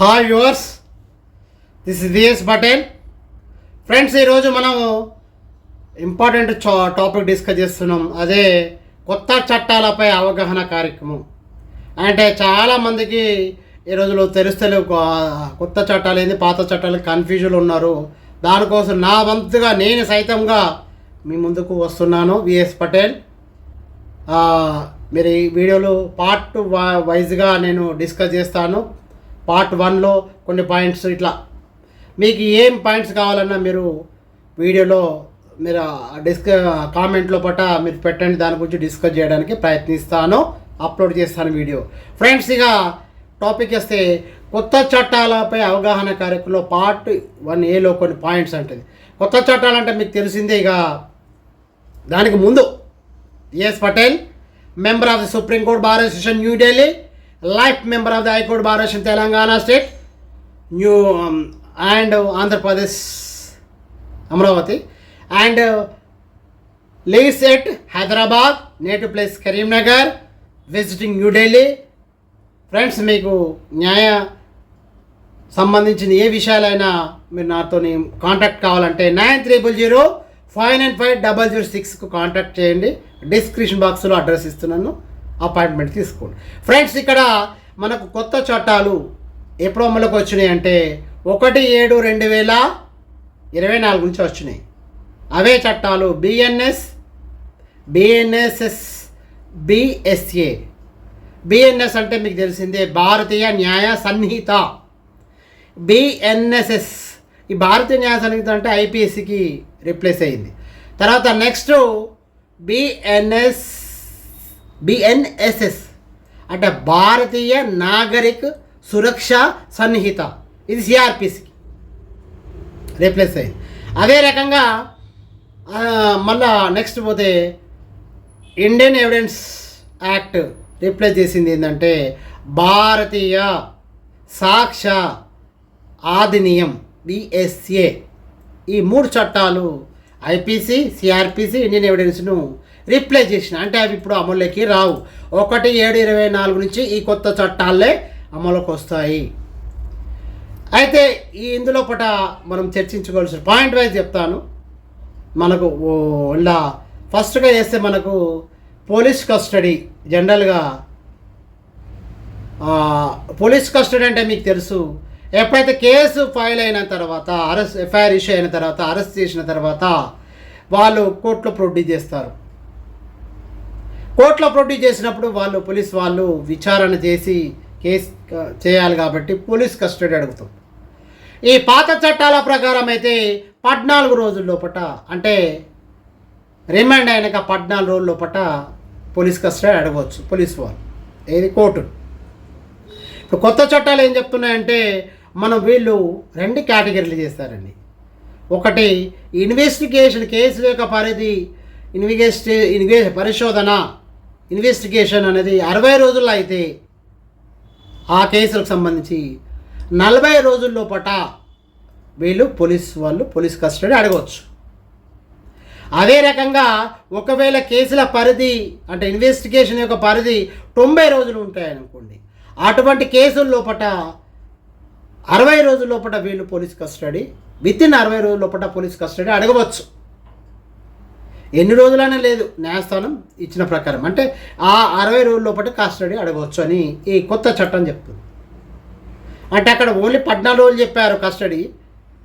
Hi yours this is VS Patel friends ఈరోజు మనము important topic discuss చేస్తున్నాం. అదే కొత్త చట్టాలపై అవగాహన కార్యక్రమం. అంటే చాలామందికి ఈ రోజులో తెలుస్తలేవు కొత్త చట్టాలు ఏంది పాత చట్టాలు కన్ఫ్యూజన్ ఉన్నారు. దానికోసం నా వంతుగా నేను సైతంగా మీ ముందుకు వస్తున్నాను విఎస్ పటేల్ మీరు ఈ వీడియోలో పార్ట్ వైజ్గా నేను డిస్కస్ చేస్తాను. పార్ట్ వన్లో కొన్ని పాయింట్స్ ఇట్లా. మీకు ఏం పాయింట్స్ కావాలన్నా మీరు వీడియోలో మీరు డిస్క కామెంట్లో పట్ట మీరు పెట్టండి దాని గురించి డిస్కస్ చేయడానికి ప్రయత్నిస్తాను అప్లోడ్ చేస్తాను వీడియో. ఫ్రెండ్స్ ఇక టాపిక్ వస్తే కొత్త చట్టాలపై అవగాహన కార్యక్రమంలో పార్ట్ వన్ ఏలో కొన్ని పాయింట్స్ అంటుంది. కొత్త చట్టాలంటే మీకు తెలిసిందే ఇక దానికి ముందు S Patel member of the supreme court bar association New Delhi life member of the High Court bar of Telangana state new um, and Andhra Pradesh Amaravati. And lives at Hyderabad native place Karimnagar visiting New Delhi friends మీకు న్యాయ సంబంధించిన ఏ విషయాలైనా మీరు నాతో కాంటాక్ట్ కావాలంటే nine triple zero five nine five double zero సిక్స్కు contact చేయండి. డిస్క్రిప్షన్ బాక్స్లో అడ్రస్ ఇస్తున్నాను. అపాయింట్మెంట్ తీసుకోండి. ఫ్రెండ్స్ ఇక్కడ మనకు కొత్త చట్టాలు ఎప్పుడు అమలుకి వచ్చినాయి అంటే ఒకటి ఏడు రెండు వేల ఇరవై నాలుగు నుంచి వచ్చినాయి. అవే చట్టాలు బిఎన్ఎస్ బిఎన్ఎస్ఎస్ బిఎస్ఏ బిఎన్ఎస్ అంటే మీకు తెలిసిందే భారతీయ న్యాయ సన్నిహిత. బిఎన్ఎస్ఎస్ ఈ భారతీయ న్యాయ సన్నిహిత అంటే ఐపీఎస్సికి రిప్లేస్ అయింది. తర్వాత నెక్స్ట్ బిఎన్ఎస్ బిఎన్ఎస్ఎస్ అంటే భారతీయ నాగరిక్ సురక్ష సన్నిహిత. ఇది సిఆర్పిసికి రీప్లేస్ అయింది. అదే రకంగా మళ్ళా నెక్స్ట్ పోతే ఇండియన్ ఎవిడెన్స్ యాక్ట్ రీప్లేస్ చేసింది ఏంటంటే భారతీయ సాక్ష్య ఆధినియం బిఎస్ఏ ఈ మూడు చట్టాలు ఐపీసీ సిఆర్పిసి ఇండియన్ ఎవిడెన్స్ను రిప్లై చేసిన. అంటే అవి ఇప్పుడు అమల్లోకి రావు. ఒకటి ఏడు ఇరవై నాలుగు నుంచి ఈ కొత్త చట్టాలే అమలుకి వస్తాయి. అయితే ఈ ఇందులో పట మనం చర్చించుకోవాల్సిన పాయింట్ వైజ్ చెప్తాను. మనకు ఇలా ఫస్ట్గా చేస్తే మనకు పోలీస్ కస్టడీ జనరల్గా పోలీస్ కస్టడీ అంటే మీకు తెలుసు. ఎప్పుడైతే కేసు ఫైల్ అయిన తర్వాత అరెస్ట్ ఎఫ్ఐఆర్ ఇష్యూ అయిన తర్వాత అరెస్ట్ చేసిన తర్వాత వాళ్ళు కోర్టులో ప్రొడ్యూస్ చేస్తారు. కోర్టులో ప్రొడ్యూస్ చేసినప్పుడు వాళ్ళు పోలీస్ వాళ్ళు విచారణ చేసి కేసు చేయాలి కాబట్టి పోలీస్ కస్టడీ అడుగుతాం. ఈ పాత చట్టాల ప్రకారం అయితే పద్నాలుగు రోజుల లోపట అంటే రిమాండ్ అయినాక పద్నాలుగు రోజుల లోపట పోలీస్ కస్టడీ అడగవచ్చు పోలీస్ వాళ్ళు. ఏది కోర్టు. ఇప్పుడు కొత్త చట్టాలు ఏం చెప్తున్నాయంటే మనం వీళ్ళు రెండు కేటగిరీలు చేస్తారండి. ఒకటి ఇన్వెస్టిగేషన్ కేసు యొక్క పరిధి ఇన్వెస్టి ఇన్వే పరిశోధన. ఇన్వెస్టిగేషన్ అనేది అరవై రోజుల్లో అయితే ఆ కేసులకు సంబంధించి నలభై రోజుల్లో పట వీళ్ళు పోలీస్ వాళ్ళు పోలీస్ కస్టడీ అడగవచ్చు. అదే రకంగా ఒకవేళ కేసుల పరిధి అంటే ఇన్వెస్టిగేషన్ యొక్క పరిధి తొంభై రోజులు ఉంటాయనుకోండి అటువంటి కేసుల లోపట అరవై రోజుల లోపల వీళ్ళు పోలీస్ కస్టడీ విత్ ఇన్ అరవై రోజుల లోపల పోలీస్ కస్టడీ అడగవచ్చు. ఎన్ని రోజులైనా లేదు న్యాయస్థానం ఇచ్చిన ప్రకారం. అంటే ఆ అరవై రోజుల లోపల కస్టడీ అడగవచ్చు అని ఈ కొత్త చట్టం చెప్తుంది. అంటే అక్కడ ఓన్లీ పద్నాలుగు రోజులు చెప్పారు కస్టడీ.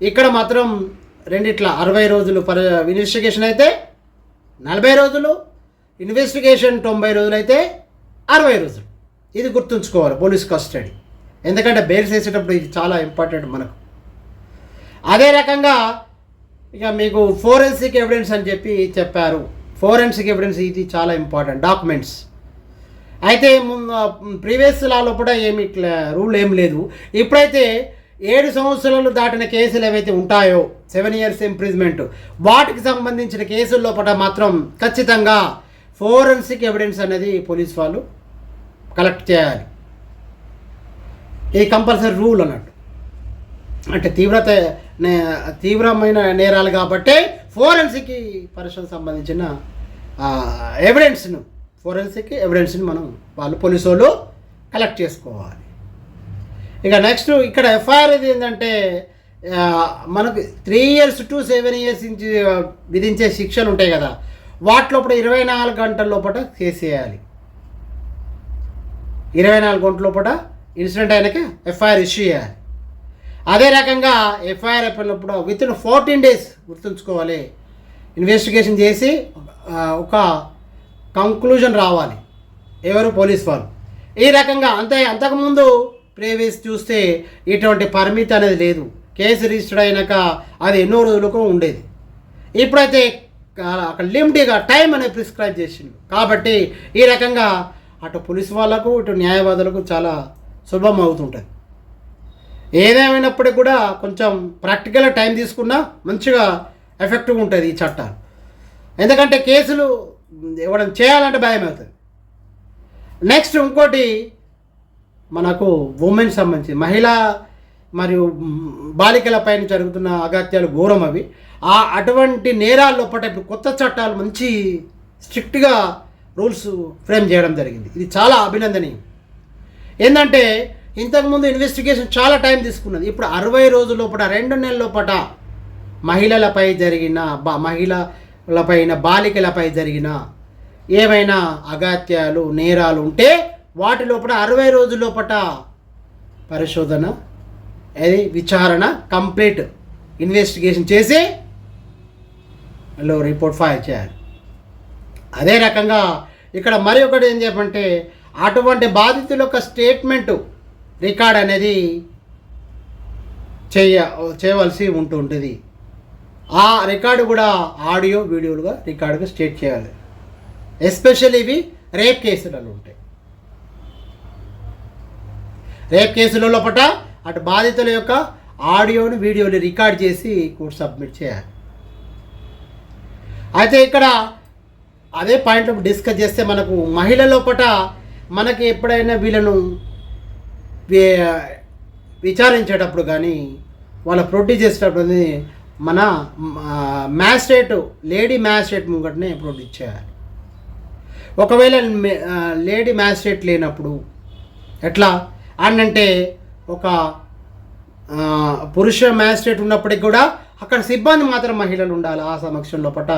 ఇక్కడ మాత్రం రెండిట్ల అరవై రోజులు పర ఇన్వెస్టిగేషన్ అయితే నలభై రోజులు ఇన్వెస్టిగేషన్ తొంభై రోజులు అయితే అరవై రోజులు. ఇది గుర్తుంచుకోవాలి పోలీస్ కస్టడీ. ఎందుకంటే బెయిల్స్ వేసేటప్పుడు ఇది చాలా ఇంపార్టెంట్ మనకు. అదే రకంగా ఇక మీకు ఫోరెన్సిక్ ఎవిడెన్స్ అని చెప్పి చెప్పారు. ఫోరెన్సిక్ ఎవిడెన్స్ ఇది చాలా ఇంపార్టెంట్ డాక్యుమెంట్స్ అయితే ప్రీవియస్ లాలో కూడా ఏమి ఇట్లా రూల్ ఏం లేదు. ఇప్పుడైతే ఏడు సంవత్సరాలు దాటిన కేసులు ఏవైతే ఉంటాయో సెవెన్ ఇయర్స్ ఇంప్రిజ్మెంట్ వాటికి సంబంధించిన కేసుల్లో పట మాత్రం ఖచ్చితంగా ఫోరెన్సిక్ ఎవిడెన్స్ అనేది పోలీస్ వాళ్ళు కలెక్ట్ చేయాలి. ఇది కంపల్సరీ రూల్ అన్నట్టు. అంటే తీవ్రత నే- తీవ్రమైన నేరాలు కాబట్టి ఫోరెన్సిక్ పరిశ్రమ సంబంధించిన ఎవిడెన్స్ను ఫోరెన్సిక్ ఎవిడెన్స్ని మనం వాళ్ళు పోలీసు వాళ్ళు కలెక్ట్ చేసుకోవాలి. ఇక నెక్స్ట్ ఇక్కడ ఎఫ్ఐఆర్ ఇది ఏంటంటే మనకు three years to seven years నుంచి విధించే శిక్షలు ఉంటాయి కదా వాటిలో ఇప్పుడు ఇరవై నాలుగు గంటల లోపల చేసేయాలి ఇరవై నాలుగు గంటల లోపల ఇన్సిడెంట్ అయినాక ఎఫ్ఐఆర్ ఇష్యూ చేయాలి. అదే రకంగా ఎఫ్ఐఆర్ అయిపోయినప్పుడు విత్ ఇన్ ఫోర్టీన్ డేస్ గుర్తుంచుకోవాలి. ఇన్వెస్టిగేషన్ చేసి ఒక కంక్లూజన్ రావాలి. ఎవరు? పోలీస్ వాళ్ళు. ఈ రకంగా అంతే అంతకుముందు ప్రీవియస్ చూస్తే ఇటువంటి పరిమితి అనేది లేదు. కేసు రిజిస్టర్ అయినాక అది ఎన్నో రోజులకు ఉండేది. ఇప్పుడైతే అక్కడ లిమిట్గా టైం అనేది ప్రిస్క్రైబ్ చేసిండు. కాబట్టి ఈ రకంగా అటు పోలీస్ వాళ్ళకు ఇటు న్యాయవాదులకు చాలా సులభం అవుతుంటుంది. ఏదేమైనప్పటికీ కూడా కొంచెం ప్రాక్టికల్గా టైం తీసుకున్నా మంచిగా ఎఫెక్టివ్ ఉంటుంది ఈ చట్టాలు ఎందుకంటే కేసులు ఇవ్వడం చేయాలంటే భయం అవుతుంది నెక్స్ట్ ఇంకోటి మనకు ఉమెన్ సంబంధించి మహిళా మరియు బాలికల పైన జరుగుతున్న అగత్యాలు ఘోరం అవి. ఆ అటువంటి నేరాల లోపల ఇప్పుడు కొత్త చట్టాలు మంచి స్ట్రిక్ట్గా రూల్స్ ఫ్రేమ్ చేయడం జరిగింది. ఇది చాలా అభినందనీయం. ఏంటంటే ఇంతకుముందు ఇన్వెస్టిగేషన్ చాలా టైం తీసుకున్నది. ఇప్పుడు అరవై రోజుల లోపల రెండు నెలల లోపల మహిళలపై జరిగిన బా మహిళలపైన బాలికలపై జరిగిన ఏమైనా అగాత్యాలు నేరాలు ఉంటే వాటి లోపల అరవై రోజుల లోపల పరిశోధన అది విచారణ కంప్లీట్ ఇన్వెస్టిగేషన్ చేసి లో రిపోర్ట్ ఫైల్ చేయాలి. అదే రకంగా ఇక్కడ మరి ఒకటి ఏం చెప్పంటే అటువంటి బాధితుల యొక్క స్టేట్మెంటు రికార్డ్ అనేది చేయ చేయవలసి ఉంటుంటుంది. ఆ రికార్డు కూడా ఆడియో వీడియోలుగా రికార్డుగా స్టేట్ చేయాలి. ఎస్పెషల్లీ ఇవి రేప్ కేసులలో ఉంటాయి. రేప్ కేసుల లోపల అటు బాధితుల యొక్క ఆడియోని వీడియోని రికార్డ్ చేసి కోర్టు సబ్మిట్ చేయాలి. అయితే ఇక్కడ అదే పాయింట్ డిస్కస్ చేస్తే మనకు మహిళ పట మనకి ఎప్పుడైనా వీళ్ళను విచారించేటప్పుడు కానీ వాళ్ళ ప్రొడ్యూస్ చేసేటప్పుడు మన మ్యాజిస్ట్రేట్ లేడీ మ్యాజిస్ట్రేట్ ముంగటనే ప్రొడ్యూస్ చేయాలి ఒకవేళ లేడీ మ్యాజిస్ట్రేట్ లేనప్పుడు ఎట్లా? అంటే ఒక పురుష మ్యాజిస్ట్రేట్ ఉన్నప్పటికి కూడా అక్కడ సిబ్బంది మాత్రం మహిళలు ఉండాలి. ఆ సమక్షం లోపల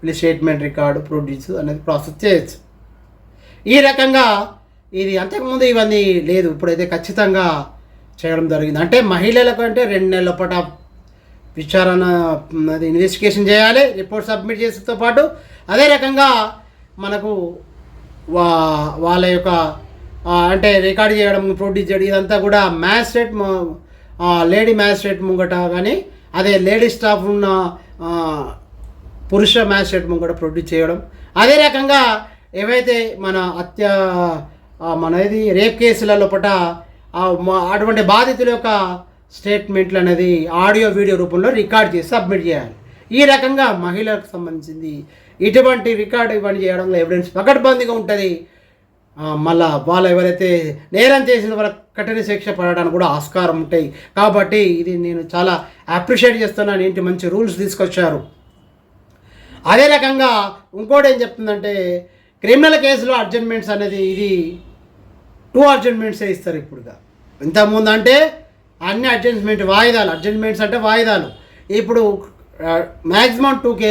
వీళ్ళు స్టేట్మెంట్ రికార్డు ప్రొడ్యూస్ అనేది ప్రాసెస్ చేయొచ్చు. ఈ రకంగా ఇది అంతకుముందు ఇవన్నీ లేదు. ఇప్పుడైతే ఖచ్చితంగా చేయడం జరిగింది. అంటే మహిళలకు అంటే రెండు నెలల పాట విచారణ అది ఇన్వెస్టిగేషన్ చేయాలి రిపోర్ట్ సబ్మిట్ చేసేతో పాటు అదే రకంగా మనకు వా వాళ్ళ యొక్క అంటే రికార్డ్ చేయడం ప్రొడ్యూస్ చేయడం ఇదంతా కూడా మ్యాజిస్ట్రేట్ లేడీ మ్యాజిస్ట్రేట్ ముంగట కానీ అదే లేడీ స్టాఫ్ ఉన్న పురుష మ్యాజిస్ట్రేట్ ముంగట ప్రొడ్యూస్ చేయడం. అదే రకంగా ఏవైతే మన అత్య మన ఇది రేప్ కేసుల లోపల అటువంటి బాధితుల యొక్క స్టేట్మెంట్లు అనేది ఆడియో వీడియో రూపంలో రికార్డ్ చేసి సబ్మిట్ చేయాలి. ఈ రకంగా మహిళలకు సంబంధించింది ఇటువంటి రికార్డ్ ఇవన్నీ చేయడంలో ఎవిడెన్స్ పకడ్బందీగా ఉంటుంది. మళ్ళా వాళ్ళు ఎవరైతే నేరం చేసిన వాళ్ళకి కఠిన శిక్ష పడడానికి కూడా ఆస్కారం ఉంటాయి. కాబట్టి ఇది నేను చాలా అప్రిషియేట్ చేస్తున్నాను. ఏంటి మంచి రూల్స్ తీసుకొచ్చారు. అదే రకంగా ఇంకోటి ఏం చెప్తుందంటే క్రిమినల్ కేసులో అర్జెంట్మెంట్స్ అనేది ఇది టూ అడ్జస్ట్మెంట్సే ఇస్తారు ఇప్పుడుగా. ఇంతకుముందు అంటే అన్ని అడ్జస్ట్మెంట్ వాయిదాలు అడ్జస్ట్మెంట్స్ అంటే వాయిదాలు. ఇప్పుడు maximum two K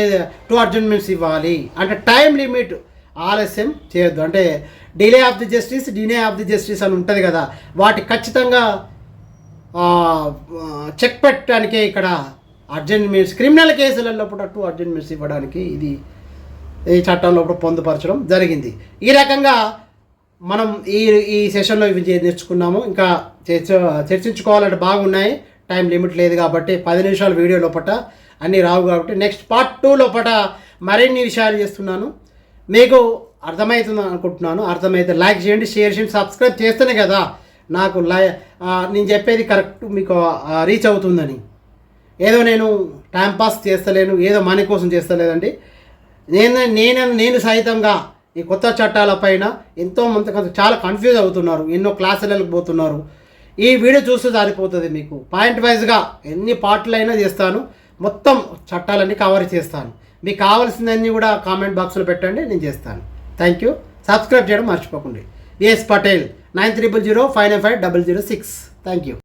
two adjustments ఇవ్వాలి. అంటే టైం లిమిట్ ఆలస్యం చేయొద్దు. అంటే delay of the justice delay of the justice అని ఉంటుంది కదా. వాటి ఖచ్చితంగా చెక్ పెట్టడానికే ఇక్కడ అడ్జస్ట్మెంట్స్ క్రిమినల్ కేసులలో కూడా టూ అడ్జస్ట్మెంట్స్ ఇవ్వడానికి ఇది ఈ చట్టంలో పొందుపరచడం జరిగింది. ఈ రకంగా మనం ఈ ఈ సెషన్లో ఇవి నేర్చుకున్నాము. ఇంకా చర్చ చర్చించుకోవాలంటే బాగున్నాయి. టైం లిమిట్ లేదు కాబట్టి పది నిమిషాల వీడియో లోపల అన్నీ రావు కాబట్టి నెక్స్ట్ పార్ట్ టూ లోపల మరిన్ని విషయాలు చేస్తున్నాను. మీకు అర్థమవుతుంది అనుకుంటున్నాను. అర్థమైతే లైక్ చేయండి షేర్ చేయండి సబ్స్క్రైబ్ చేస్తేనే కదా నాకు లై నేను చెప్పేది కరెక్ట్ మీకు రీచ్ అవుతుందని. ఏదో నేను టైంపాస్ చేస్తలేను ఏదో మనీ కోసం చేస్తలేదండి. నేను నేను నేను సహితంగా ఈ కొత్త చట్టాలపైన ఎంతో మంది చాలా కన్ఫ్యూజ్ అవుతున్నారు. ఎన్నో క్లాసులకు పోతున్నారు. ఈ వీడియో చూస్తే సరిపోతుంది మీకు. పాయింట్ వైజ్గా ఎన్ని పార్ట్లు చేస్తాను. మొత్తం చట్టాలన్నీ కవర్ చేస్తాను. మీకు కావాల్సిందన్నీ కూడా కామెంట్ బాక్స్లో పెట్టండి నేను చేస్తాను. థ్యాంక్ యూ సబ్స్క్రైబ్ చేయడం మర్చిపోకండి. VS Patel nine triple zero five nine five double zero six thank you